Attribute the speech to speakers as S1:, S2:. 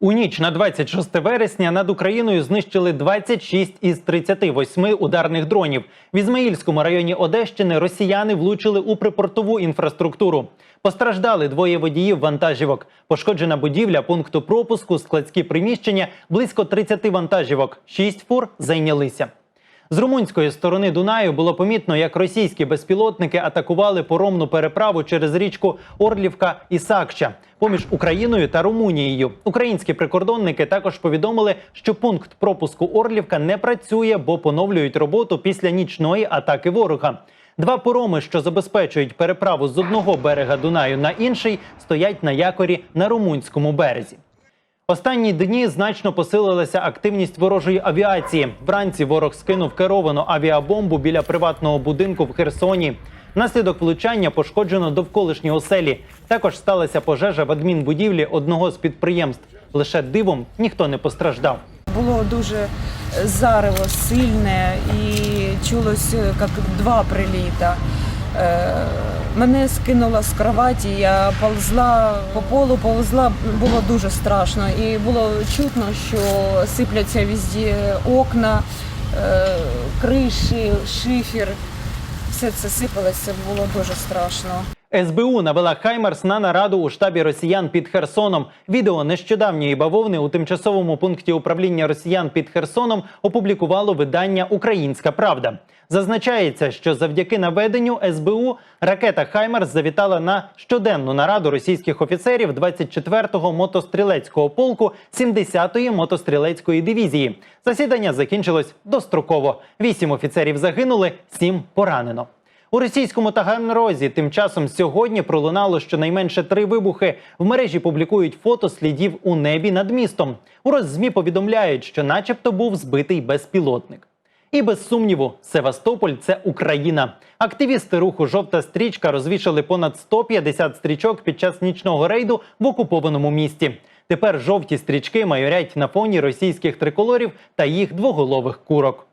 S1: У ніч на 26 вересня над Україною знищили 26 із 38 ударних дронів. В Ізмаїльському районі Одещини росіяни влучили у припортову інфраструктуру. Постраждали двоє водіїв вантажівок. Пошкоджена будівля пункту пропуску, складські приміщення, близько 30 вантажівок. Шість фур зайнялися. З румунської сторони Дунаю було помітно, як російські безпілотники атакували поромну переправу через річку Орлівка і Сакча поміж Україною та Румунією. Українські прикордонники також повідомили, що пункт пропуску Орлівка не працює, бо поновлюють роботу після нічної атаки ворога. Два пороми, що забезпечують переправу з одного берега Дунаю на інший, стоять на якорі на румунському березі. Останні дні значно посилилася активність ворожої авіації. Вранці ворог скинув керовану авіабомбу біля приватного будинку в Херсоні. Внаслідок влучання пошкоджено довколишні оселі. Також сталася пожежа в адмінбудівлі одного з підприємств. Лише дивом ніхто не постраждав.
S2: Було дуже зарево сильне і чулось як два приліта. Мене скинуло з кроваті, я повзла по полу, повзла, було дуже страшно. І було чутно, що сипляться везде окна, е, криші, шифер. Все це сипалося, було дуже страшно.
S1: СБУ навела Хаймерс на нараду у штабі росіян під Херсоном. Відео нещодавньої бавовни у тимчасовому пункті управління росіян під Херсоном опублікувало видання Українська Правда. Зазначається, що завдяки наведенню СБУ ракета Хаймерс завітала на щоденну нараду російських офіцерів 24-го мотострілецького полку 70-ї мотострілецької дивізії. Засідання закінчилось достроково. Вісім офіцерів загинули, сім поранено. У російському Таганрозі тим часом сьогодні пролунало щонайменше три вибухи. В мережі публікують фото слідів у небі над містом. У Роззмі повідомляють, що, начебто, був збитий безпілотник. І без сумніву, Севастополь це Україна. Активісти руху Жовта стрічка розвішали понад 150 стрічок під час нічного рейду в окупованому місті. Тепер жовті стрічки майорять на фоні російських триколорів та їх двоголових курок.